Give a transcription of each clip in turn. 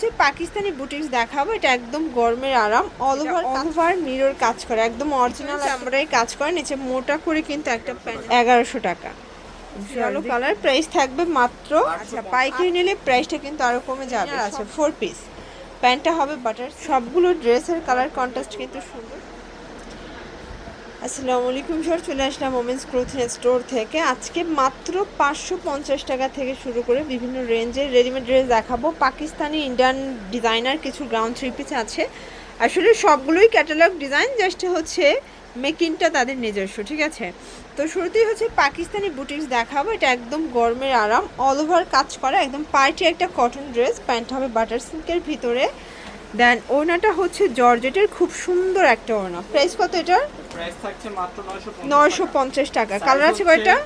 হচ্ছে পাকিস্তানি বুটিক্স দেখাবো। এটা একদম গরমের আরাম all over all over mirror কাজ করে একদম অরিজিনাল আমরাই কাজ করে নিচে মোটা করে কিন্তু একটা প্যান্ট এগারোশো টাকা। ইয়েলো কালার প্রাইস থাকবে মাত্র আচ্ছা পাইকারি নিলে প্রাইসটা কিন্তু আরও কমে যাবে। আছে। ফোর পিস প্যান্টটা হবে বাটার সবগুলো ড্রেসের কালার কন্ট্রাস্ট কিন্তু সুন্দর। আসসালামু আলাইকুম স্যার, চলে আসলাম ওমেন্স ক্লোথিং স্টোর থেকে। আজকে মাত্র পাঁচশো পঞ্চাশ টাকা থেকে শুরু করে বিভিন্ন রেঞ্জের রেডিমেড ড্রেস দেখাবো। পাকিস্তানি ইন্ডিয়ান ডিজাইনার কিছু গ্রাউন্ড থ্রি পিস আছে। আসলে সবগুলোই ক্যাটালগ ডিজাইন জাস্ট হচ্ছে মেকিংটা তাদের নিজস্ব, ঠিক আছে? তো শুরুতেই হচ্ছে পাকিস্তানি বুটিক্স দেখাবো। এটা একদম গরমের আরাম। অল ওভার কাজ করা, একদম পার্টি একটা কটন ড্রেস প্যান্ট হবে বাটার সিল্কের ভিতরে। দেন ওড়নাটা হচ্ছে জর্জেটের খুব সুন্দর একটা ওড়না। প্রাইস কত এটার? প্রাইস থাকছে মাত্র 950 নয়শো পঞ্চাশ টাকা। কালার আছে কয়টা?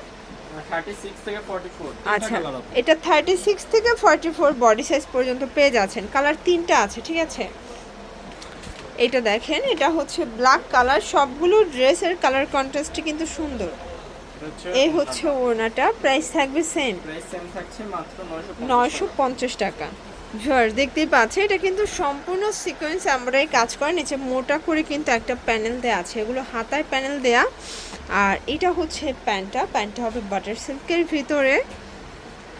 36 থেকে 44 আচ্ছা। এটা থার্টি সিক্স থেকে ফর্টি ফোর বডি সাইজ পর্যন্ত পেয়ে যাচ্ছেন। কালার তিনটা আছে ঠিক আছে? এটা দেখেন এটা হচ্ছে ব্ল্যাক কালার সবগুলো ড্রেসের কালার কন্ট্রাস্টই কিন্তু সুন্দর। এই হচ্ছে ওড়নাটা। প্রাইস থাকবে সেম প্রাইস সেম থাকছে মাত্র 950 নয়শো পঞ্চাশ টাকা। জর্জ দেখতেই পাচ্ছে এটা কিন্তু সম্পূর্ণ সিকোয়েন্স আমরাই কাজ করে নিচে মোটা করে কিন্তু একটা প্যানেল দেওয়া আছে। এগুলো হাতায় প্যানেল দেয়া। আর এটা হচ্ছে প্যান্টটা। প্যান্টটা হবে বাটার সিল্কের ভিতরে।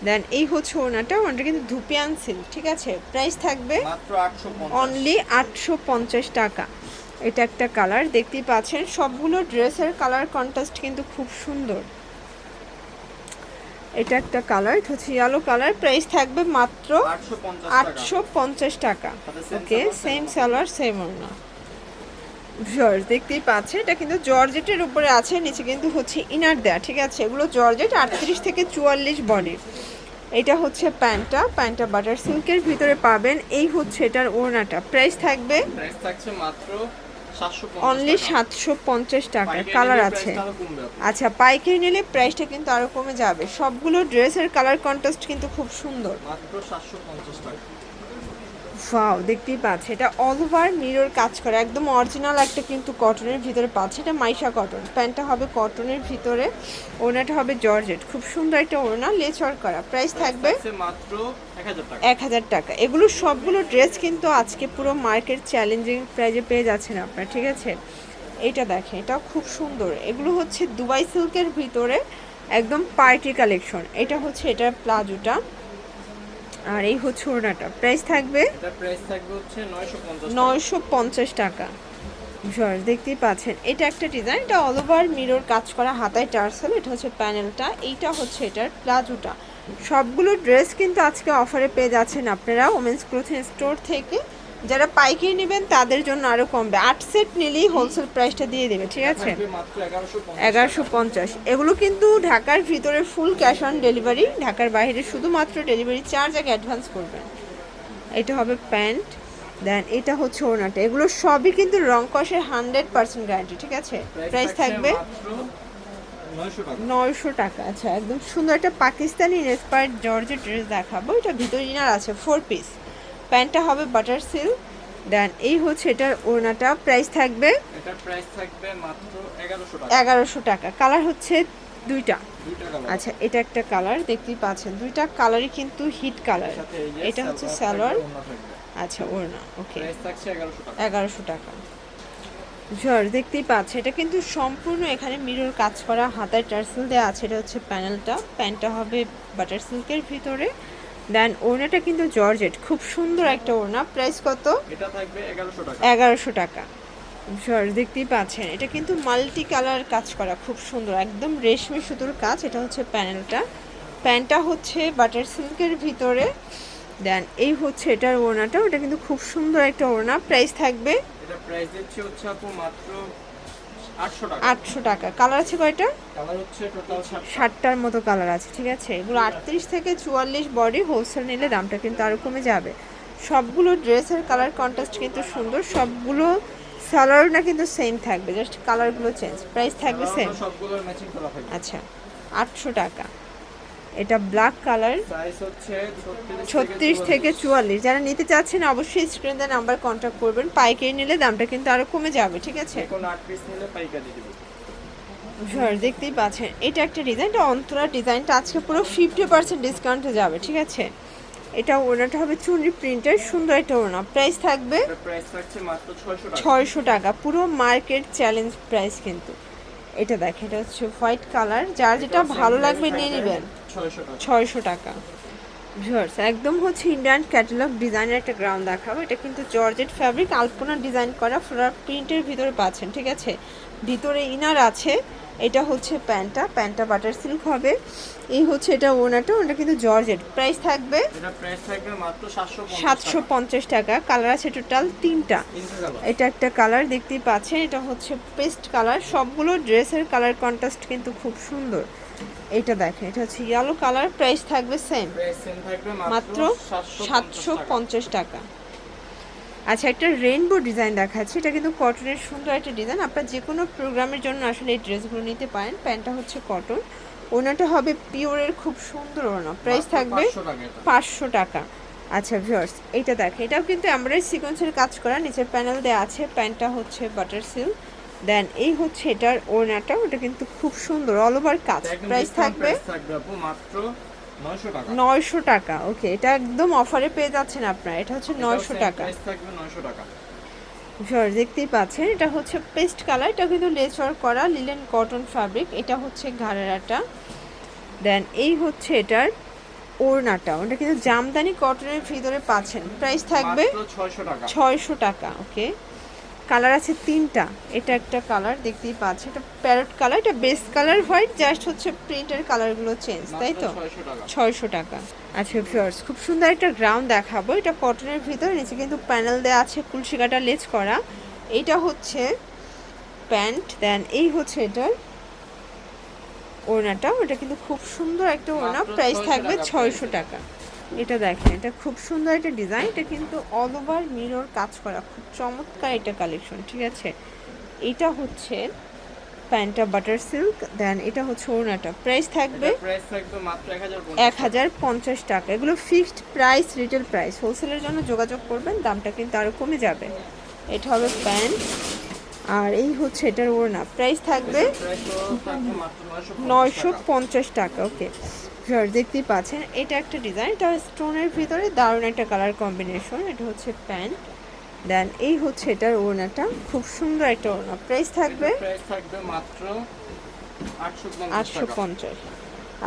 দেন এই হচ্ছে ওনাটা। ওনাটা কিন্তু ধুপিয়ান সিল্ক ঠিক আছে? প্রাইস থাকবে মাত্র 850 অনলি আটশো পঞ্চাশ টাকা। এটা একটা কালার দেখতেই পাচ্ছেন সবগুলো ড্রেসের কালার কন্ট্রাস্ট কিন্তু খুব সুন্দর। এটা একটা কালার এটা হচ্ছে ইয়েলো কালার প্রাইস থাকবে মাত্র আটশো পঞ্চাশ টাকা। ওকে সেম সালোয়ার সেম ওড়না জর্জ দেখতেই পাচ্ছে এটা কিন্তু জর্জেটের উপরে আছে নিচে কিন্তু হচ্ছে ইনার দেয়া ঠিক আছে? এগুলো জর্জেট আটত্রিশ থেকে চুয়াল্লিশ বডি এটা হচ্ছে প্যান্টটা প্যান্টটা বাটার সিল্কের ভিতরে পাবেন। এই হচ্ছে এটার ওড়নাটা। প্রাইস থাকবে প্রাইস থাকছে মাত্র 750 অনলি সাতশো পঞ্চাশ টাকা কালার আছে। আচ্ছা পাইকারি নিলে প্রাইসটা কিন্তু আরও কমে যাবে। সবগুলো ড্রেসের কালার কন্ট্রাস্ট কিন্তু খুব সুন্দর। মাত্র 750 টাকা। ওয়াও দেখতেই পাচ্ছে। এটা অল ওভার মিরর কাজ করে। একদম অরিজিনাল একটা কিন্তু কটনের ভিতরে পাচ্ছে। এটা মাইশা কটন প্যান্টটা হবে কটনের ভিতরে। ওড়নাটা হবে জর্জেট খুব সুন্দর একটা ওড়না লেচর করা। প্রাইস থাকবে মাত্র এক হাজার টাকা। এগুলো সবগুলো ড্রেস কিন্তু আজকে পুরো মার্কেট চ্যালেঞ্জিং প্রাইজে পেয়ে যাচ্ছেন আপনার ঠিক আছে? এটা দেখেন এটা খুব সুন্দর। এগুলো হচ্ছে দুবাই সিল্কের ভিতরে একদম পার্টি কালেকশন এটা হচ্ছে এটার প্লাজোটা। আর এই হচ্ছে ওড়নাটা। প্রাইস থাকবে? প্রাইস থাকবে হচ্ছে 950 টাকা। নয়শো পঞ্চাশ টাকা। জর্জ দেখতেই পাচ্ছেন এটা একটা ডিজাইন এটা অল ওভার মিরর কাজ করা হাতায় টার্সেল এটা হচ্ছে প্যানেলটা এইটা হচ্ছে এটার প্লাজোটা। সবগুলো ড্রেস কিন্তু আজকে অফারে পেয়ে যাচ্ছেন আপনারা ওমেন্স ক্লোথিং স্টোর থেকে। যারা পাইকারি নেবেন তাদের জন্য আরও কমবে। আট সেট নিলেই হোলসেল প্রাইসটা দিয়ে দেবে ঠিক আছে? থাকবে মাত্র 1150 এগারোশো পঞ্চাশ। এগুলো কিন্তু ঢাকার ভিতরে ফুল ক্যাশ অন ডেলিভারি ঢাকার বাইরে শুধুমাত্র ডেলিভারি চার্জ আগে অ্যাডভান্স করবেন। এটা হবে প্যান্ট দেন এটা হচ্ছে ওনাটা এগুলো সবই কিন্তু রং কষের হান্ড্রেড পার্সেন্ট গ্যারান্টি ঠিক আছে? প্রাইস থাকবে মাত্র 900 টাকা। নয়শো টাকা আচ্ছা একদম সুন্দর একটা পাকিস্তানি ইন্সপায়ার্ড জর্জের ড্রেস দেখাবো। এটা ভিতরে ইনার আছে ফোর পিস প্যান্টটা হবে বাটার সিল্ক। দেন এই হচ্ছে এটার ওড়নাটা। প্রাইস থাকবে এটার প্রাইস থাকবে মাত্র 1100 টাকা। এগারোশো টাকা। কালার হচ্ছে দুইটা। আচ্ছা এটা একটা কালার দেখতেই পাচ্ছেন। দুইটা কালারই কিন্তু হিট কালার। এটা হচ্ছে থাকবে। আচ্ছা ওড়না ওকে। প্রাইস থাকছে 1100 টাকা। এগারোশো টাকা। ঝড় দেখতেই পাচ্ছে এটা কিন্তু সম্পূর্ণ এখানে মিরর কাজ করা হাতায় টার্সেল দেওয়া আছে। এটা হচ্ছে প্যানেলটা। প্যান্টটা হবে বাটার সিল্কের ভিতরে। দেন ওড়নাটা কিন্তু জর্জেট। খুব সুন্দর একটা ওড়না। প্রাইস কত? এটা থাকবে 1100 টাকা। এগারোশো টাকা। ঝড় দেখতেই পাচ্ছেন। এটা কিন্তু মাল্টি কালার কাজ করা। খুব সুন্দর। একদম রেশমি সুতোর কাজ। এটা হচ্ছে প্যানেলটা। প্যান্টটা হচ্ছে বাটার সিল্কের ভিতরে। দেন এই হচ্ছে এটার ওড়নাটা। ওটা কিন্তু খুব সুন্দর একটা ওড়না। প্রাইস থাকবে? এটা প্রাইস দিচ্ছি হচ্ছে আপু মাত্র 800 টাকা আটশো টাকা। কালার আছে কয়টা? কালার হচ্ছে টোটাল 7 ষাটটার মতো কালার আছে ঠিক আছে? এগুলো আটত্রিশ থেকে চুয়াল্লিশ বডি হোলসেল নিলে দামটা কিন্তু আরও কমে যাবে। সবগুলো ড্রেসের কালার কন্ট্রাস্ট কিন্তু সুন্দর সবগুলো সালোয়ারটা কিন্তু সেম থাকবে জাস্ট কালারগুলো চেঞ্জ প্রাইস থাকবে সেম আচ্ছা আটশো টাকা। এটা ব্ল্যাক কালার সাইজ হচ্ছে 36 ছত্রিশ থেকে চুয়াল্লিশ। যারা নিতে চাচ্ছেন অবশ্যই স্ক্রিন দেওয়া নাম্বার কন্ট্যাক্ট করবেন। পাইকারি নিলে দামটা কিন্তু আরও কমে যাবে ঠিক আছে? যে কোনো 8 পিস নিলে পাইকারি দিব। ভিউয়ার দেখতেই পাচ্ছেন। এটা একটা ডিজাইন এটা অন্তরা ডিজাইনটা আজকে পুরো ফিফটি পার্সেন্ট ডিসকাউন্টে যাবে ঠিক আছে? এটা ওড়নাটা হবে চুনরি প্রিন্টের সুন্দর একটা ওড়না। প্রাইস থাকবে ছয়শো টাকা। পুরো মার্কেট চ্যালেঞ্জ প্রাইস কিন্তু। এটা দেখেন এটা হচ্ছে হোয়াইট কালার। যার যেটা ভালো লাগবে নিয়ে নেবেন। ছয়শো টাকা। ভিউয়ার্স একদম হচ্ছে ইন্ডিয়ান ক্যাটালগ ডিজাইনের একটা গ্রাউন্ড দেখাবো। এটা কিন্তু জর্জেট ফ্যাব্রিক আলপনা ডিজাইন করা ফ্লোরার প্রিন্টের ভিতরে পাচ্ছেন ঠিক আছে? ভিতরে ইনার আছে। এটা হচ্ছে প্যান্টটা প্যান্টটা বাটার সিল্ক হবে। এই হচ্ছে এটা ওনাটা ওটা কিন্তু জর্জেট প্রাইস থাকবে এটা প্রাইস থাকবে মাত্র সাতশো পঞ্চাশ টাকা। কালার আছে টোটাল তিনটা। এটা একটা কালার দেখতেই পাচ্ছেন এটা হচ্ছে পেস্ট কালার সবগুলো ড্রেসের কালার কন্ট্রাস্ট কিন্তু খুব সুন্দর। এটা দেখেন এটা হচ্ছে ইয়েলো কালার প্রাইস থাকবে সেম মাত্র সাতশো পঞ্চাশ টাকা। আচ্ছা একটা রেইনবো ডিজাইন দেখাচ্ছে। এটা কিন্তু কটনের সুন্দর একটা ডিজাইন আপনার যে কোনো প্রোগ্রামের জন্য আসলে এই ড্রেসগুলো নিতে পারেন। প্যান্টটা হচ্ছে কটন ওনাটা হবে পিওরের খুব সুন্দর ওনা প্রাইস থাকবে পাঁচশো টাকা আচ্ছা ভিউয়ার্স এটা দেখেন। এটাও কিন্তু আমরা সিকোয়েন্সের কাজ করা। নিচের প্যানেল দেওয়া আছে। প্যান্টটা হচ্ছে বাটার সিল্ক দেন এই হচ্ছে এটার ওড়নাটা। ওটা কিন্তু খুব সুন্দর অল ওভার কাজ। প্রাইস থাকবে থাকবে মাত্র নয়শো টাকা। নয়শো টাকা ওকে এটা একদম অফারে পেয়ে যাচ্ছেন আপনারা এটা হচ্ছে নয়শো টাকা। প্রাইস থাকবে নয়শো টাকা। ভিউয়ার দেখতেই পাচ্ছেন এটা হচ্ছে পেস্ট কালার এটা কিন্তু লেচার করা লিলেন কটন ফ্যাব্রিক এটা হচ্ছে ঘাড়ারাটা দেন এই হচ্ছে এটার ওড়নাটা ওটা কিন্তু জামদানি কটনের ভিতরে পাচ্ছেন। প্রাইস থাকবে ছয়শো টাকা। ছয়শো টাকা ওকে কালার আছে তিনটা। এটা একটা কালার দেখতেই পাচ্ছেন। এটা প্যারট কালার এটা বেস কালার হোয়াইট জাস্ট হচ্ছে প্রিন্টের কালারগুলো চেঞ্জ তাই তো? ছয়শো টাকা। আচ্ছা ভিউয়ার্স খুব সুন্দর একটা গ্রাউন্ড দেখাবো। এটা কটনের ভিতরে নিচে কিন্তু প্যানেল দেওয়া আছে কুলসি কাটা লেজ করা। এইটা হচ্ছে প্যান্ট দেন এই হচ্ছে এটার ওড়নাটা। ওটা কিন্তু খুব সুন্দর একটা ওড়না। প্রাইস থাকবে ছয়শো টাকা। এটা দেখেন এটা খুব সুন্দর একটা ডিজাইন এটা কিন্তু অল ওভার মিরর কাজ করা খুব চমৎকার এটা কালেকশন ঠিক আছে? এটা হচ্ছে প্যান্টটা বাটার সিল্ক দেন এটা হচ্ছে ওড়নাটা। প্রাইস থাকবে প্রাইস থাকবে মাত্র এক হাজার পঞ্চাশ টাকা। এগুলো ফিক্সড প্রাইস রিটেল প্রাইস হোলসেলের জন্য যোগাযোগ করবেন দামটা কিন্তু আরও কমে যাবে। এটা হবে প্যান্ট আর এই হচ্ছে এটার ওড়না। প্রাইস থাকবে নয়শো পঞ্চাশ টাকা। ওকে ভিউয়ার দেখতেই পাচ্ছেন এটা একটা ডিজাইন এটা স্টোনের ভিতরে দারুণ একটা কালার কম্বিনেশন এটা হচ্ছে প্যান্ট দেন এই হচ্ছে এটার ওড়নাটা খুব সুন্দর একটা ওড়না প্রাইস থাকবে প্রাইস থাকবে মাত্র আটশো পঞ্চাশ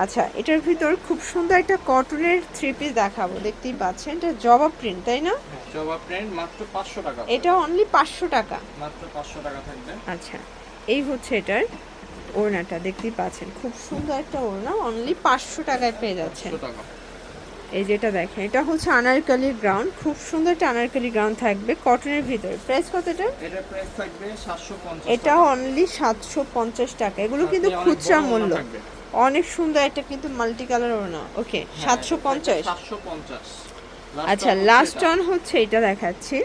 আচ্ছা এটার ভিতর খুব সুন্দর একটা কটনের থ্রি পিস দেখাবো দেখতেই পাচ্ছেন এটা জবা প্রিন্ট তাই না? জবা প্রিন্ট মাত্র পাঁচশো টাকা। এটা অনলি পাঁচশো টাকা। মাত্র পাঁচশো টাকা থাকবে। আচ্ছা এই হচ্ছে এটার ওড়নাটা দেখতেই পাচ্ছেন। খুব সুন্দর একটা ওড়না অনলি পাঁচশো টাকায় পেয়ে যাচ্ছেন। এই যেটা দেখেন এটা হচ্ছে আনারকালির গ্রাউন্ড খুব সুন্দর একটা আনারকালি গ্রাউন্ড থাকবে কটনের ভিতরে। প্রাইস কত এটা? এটা প্রাইস থাকবে সাতশো পঞ্চাশ এটা অনলি সাতশো পঞ্চাশ টাকা। এগুলো কিন্তু খুচরা মূল্য। অনেক সুন্দর একটা কিন্তু মাল্টি কালার ওড়না। ওকে হ্যাঁ, সাতশো পঞ্চাশ। সাতশো পঞ্চাশ। আচ্ছা লাস্ট অন হচ্ছে এটা দেখাচ্ছি।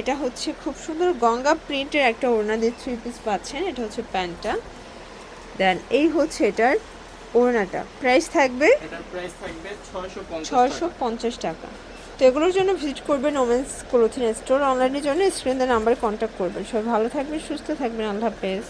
এটা হচ্ছে খুব সুন্দর গঙ্গা প্রিন্টের একটা ওড়না দিয়ে থ্রি পিস পাচ্ছেন এটা হচ্ছে প্যান্টটা। দেন এই হচ্ছে এটার ওড়নাটা। প্রাইস থাকবে ছশো ছয়শো পঞ্চাশ ছয়শো পঞ্চাশ টাকা। তো এগুলোর জন্য ভিজিট করবেন ওমেন্স ক্লোথিং স্টোর অনলাইনের জন্য স্ক্রিন নাম্বারে কন্ট্যাক্ট করবেন। সবাই ভালো থাকবেন সুস্থ থাকবেন। আল্লাহ হাফেজ।